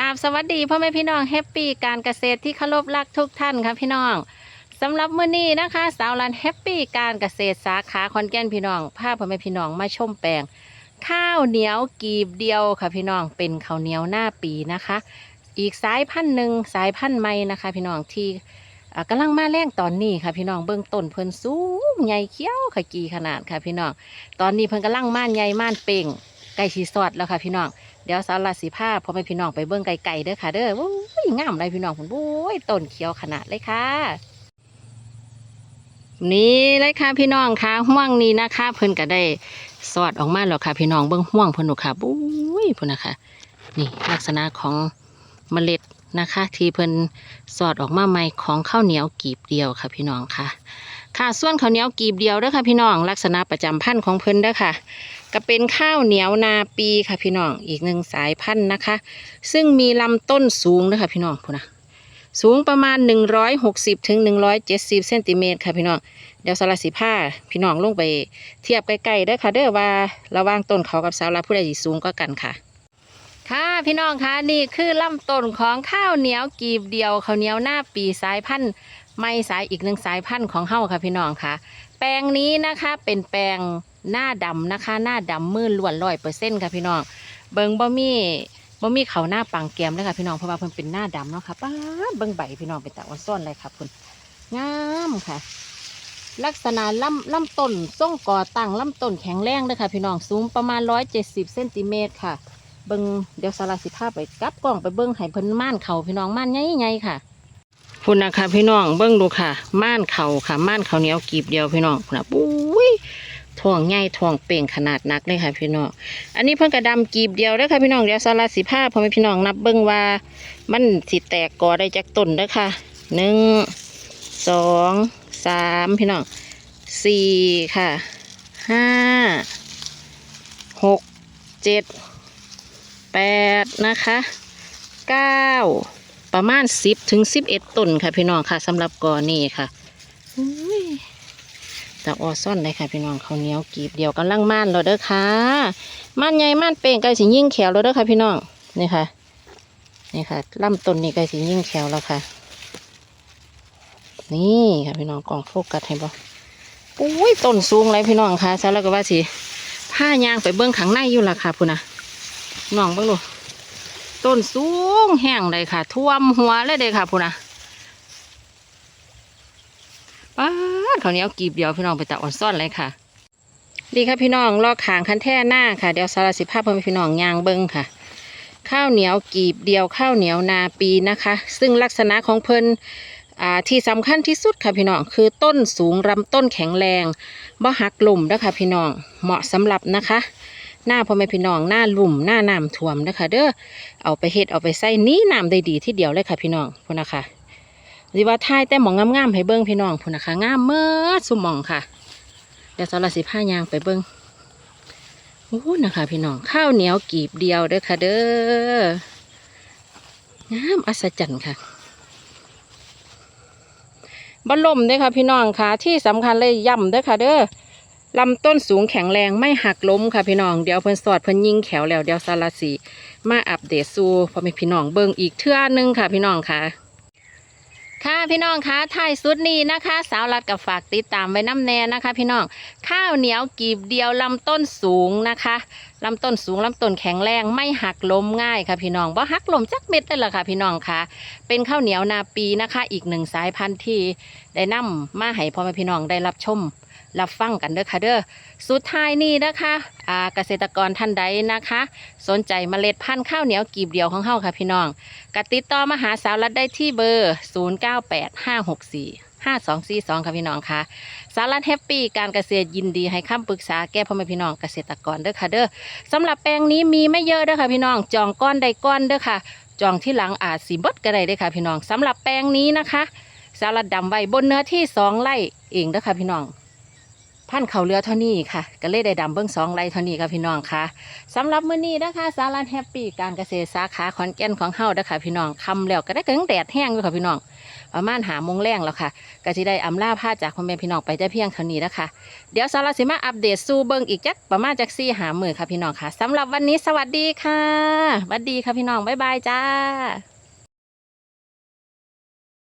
กราบสวัสดีพ่อแม่พี่น้องแฮปปี้การเกษตรที่เคารพรักทุกท่านค่ะพี่น้องสำหรับมื้อนี้นะคะ สาวรันแฮปปี้การเกษตรสาขาคอนแก่นพี่น้องพาพ่อแม่พี่น้องมาชมแปลง ข้าวเหนียวกีบเดียวค่ะพี่น้องเป็นข้าวเหนียวหน้าปีนะคะ อีกสายพันธุ์หนึ่งสายพันธุ์ใหม่นะคะ พี่น้องที่อ่ากำลังมาแรงตอนนี้ค่ะพี่น้องเบื้องต้นเพิ่นสูงใหญ่เขี้ยวขกีขนาดค่ะพี่น้องตอนนี้เพิ่นกำลังม่านใหญ่ม่านเป่งใกล้ชีสอดแล้วค่ะพี่น้อง เดี๋ยวสาวราศีผ้าพอไปพี่น้องไปเบิ้งไก่ๆเด้อค่ะ เด้อโอ้ยงามเลยพี่น้องคุณโอ้ยต้นเขียวขนาดเลยค่ะ นี่เลยค่ะพี่น้องค่ะห่วงนี้นะคะ เพิ่นก็ได้สอดออกมาแล้วค่ะ พี่น้องเบิ้งห่วงเพิ่นหนูค่ะบุ้ยพุ่นนะคะนี่ลักษณะของเมล็ดนะคะ ที่เพิ่นสอดออกมาใหม่ของข้าวเหนียวกีบเดียวค่ะ พี่น้องค่ะ ค่ะส่วนข้าวเหนียวกีบเดียวเด้อค่ะพี่น้องลักษณะประจำพันธุ์ของเพิ่นเด้อค่ะ ก็เป็นข้าวเหนียวนาปีค่ะพี่น้องอีกหนึ่งสายพันธุ์นะคะ ซึ่งมีลำต้นสูงนะคะพี่น้องพูนะสูงประมาณ 160ถึง170เซนติเมตรค่ะพี่น้องเดี๋ยวสารสิผ้าพี่น้องลงไปเทียบใกล้ๆเด้อค่ะเด้อว่าระหว่างต้นเขากับสาวลาผู้ใดสิสูงก็กันค่ะค่ะพี่น้องคะนี่คือลำต้นของข้าวเหนียวกีบเดียวข้าวเหนียวหน้าปีสายพันธุ์ ไม่สายอีกหนึ่งสายพันธุ์ของเฮาค่ะพี่น้องค่ะ แปลงนี้นะคะเป็นแปลงหน้าดำนะคะ หน้าดำมืดล้วนร้อยเปอร์เซ็นต์ค่ะพี่น้อง เบิงบ่มีบ่มีเขาหน้าปังแกมเลยค่ะพี่น้องเพราะว่าเพิ่นเป็นหน้าดำเนาะค่ะป้าเบิงใบพี่น้องเป็นตะวันซ่อนเลยค่ะคุณงามค่ะ ลักษณะลำลำต้นทรงก่อตั้งลำต้นแข็งแรงเลยค่ะ พี่น้องสูงประมาณร้อยเจ็ดสิบเซนติเมตรค่ะเบิงเดี๋ยวสารสิภาพไปกลับกล้องไปเบิงให้เพิ่นม่านเขาพี่น้องม่านใหญ่ๆค่ะ พุ่นนะคะพี่น้องเบิ้งดูค่ะ ม่านเขาค่ะ ม่านเขาเหนียวกีบเดียวพี่น้องนะปุ้ยทองใหญ่ทองเป่งขนาดนักเลยค่ะพี่น้อง อันนี้เพิ่งกระดำกีบเดียวเด้ค่ะพี่น้องเดี๋ยวสาราสิผ้าพอแม่พี่น้องนับเบิ้งว่า มันสิแตกกอได้จากต้นเด้ค่ะหนึ่งสองสามพี่น้องสี่ค่ะห้าหกเจ็ดแปดนะคะเก้า ประมาณสิบถึงสิบเอ็ดต้นค่ะพี่น้องค่ะสำหรับกอนี่ค่ะแต่ออซ่อนเลยค่ะพี่น้องเขาเนี้ยวกีบเดียวกำลังม่านเราเด้อค่ะม่านใหญ่ม่านเป่งใกล้สิยิ่งแขวเราเด้อค่ะพี่น้องนี่ค่ะนี่ค่ะลำต้นนี่ใกล้สิยิ่งแขวแล้วค่ะ นี่ค่ะพี่น้องกล่องโฟกัสให้บ่อุ้ยต้นสูงเลยพี่น้องค่ะซะแล้วก็ว่าสิผ้ายางไปเบื้องข้างในอยู่ละค่ะพุ่นนะน้องเบื้องดู ต้นสูงแห้งเลยค่ะ ท่วมหัวเลยเลยค่ะพูนะป้าเขาวเหนี้ยวกีบเดียวพี่น้องไปตะอ่อนซ่อนเลยค่ะ ดีค่ะพี่น้องลอกขางคันแท่หน้าค่ะเดี๋ยวสารสิภาพเพื่อนพี่น้องยางเบิ้งค่ะ ข้าวเหนียวกีบเดียวข้าวเหนียวนาปีนะคะ ซึ่งลักษณะของเพิ่นที่สำคัญที่สุดค่ะพี่น้องคือต้นสูงลำต้นแข็งแรงบ่หักหล่มนะคะพี่น้องเหมาะสำหรับนะคะ หน้าพ่อแม่พี่น้องหน้าลุ่มหน้าน้ำท่วมนะคะเด้อเอาไปเฮ็ดเอาไปใส่นี้น้ำได้ดีที่เดียวเลยค่ะพี่น้องพุ่นนะคะสิว่าทายแต่หมองงามๆให้เบิ้งพี่น้องพุ่นนะคะงามเมื่อสุหมองค่ะ เดี๋ยวสารสิผ้ายางไปเบิ้งโอ้นะคะพี่น้องข้าวเหนียวกีบเดียวเด้อค่ะเด้องามอัศจรรย์ค่ะบลมเด้อค่ะพี่น้องค่ะ ที่สำคัญเลยย่ำเด้อค่ะเด้อ ลำต้นสูงแข็งแรงไม่หักล้มค่ะพี่น้อง เดี๋ยวเพิ่นสอดเพิ่นยิงแขวแล้วเดี๋ยวสารสีมาอัปเดตสู่พ่อแม่พี่น้องเบิ่งอีกเทื่อนึงค่ะพี่น้องค่ะ ค่ะพี่น้องคะท้ายสุดนี้นะคะ สาวรัดกับฝากติดตามไว้น้ำแน่นะคะ พี่น้องข้าวเหนียวกีบเดียวลำต้นสูงนะคะ ลำต้นสูงลำต้นแข็งแรงไม่หักล้มง่ายค่ะพี่น้องว่าหักล้มจักเม็ดได้ละค่ะพี่น้องค่ะ เป็นข้าวเหนียวนาปีนะคะ อีกหนึ่งสายพันธุ์ที่ได้นำมาให้พ่อแม่พี่น้องได้รับชม รับฟังกันเด้อค่ะเด้อสุดท้ายนี้นะคะอ่าเกษตรกรท่านใดนะคะ สนใจเมล็ดพันธุ์ข้าวเหนียวกีบเดียวของเฮาค่ะพี่น้องกติดต่อมาหาสาวรัดได้ที่เบอร์ 098564 5242ค่ะพี่น้องค่ะ สารัดแฮปปี้การเกษตรยินดีให้คำปรึกษาแก้พ่อแม่พี่น้องเกษตรกรเด้อค่ะเด้อสำหรับแปลงนี้มีไม่เยอะเด้อค่ะพี่น้องจองก้อนใดก้อนเด้อค่ะ จองที่หลังอาจสีบดก็ได้เด้อค่ะพี่น้องสำหรับแปลงนี้นะคะ สารัดดำไว้บนเนื้อที่สองไร่เองเด้อค่ะพี่น้อง พันเขาเรือเท่านี้ค่ะก็เลยได้ดำเบิ้องสองไรเท่านี้ค่ะพี่น้องค่ะสำหรับมื้อนี้นะคะสารันแฮปปี้การเกษตรสาขาขอนแก่นของเฮาเด้อค่ะพี่น้องคำแล้วก็ได้กึ่งแดดแห้งอยู่ค่ะพี่น้องประมาณหามงแรงแล้วค่ะก็สิได้อำลาพาจากพ่อแม่พี่น้องไปแต่เพียงเท่านี้นะคะ เดี๋ยวสารันสิมาอัปเดตสู่เบิ่งอีกจักประมาณจักซี่หามือค่ะพี่น้องค่ะสำหรับวันนี้สวัสดีค่ะสวัสดีค่ะพี่น้องบ๊ายบายจ้า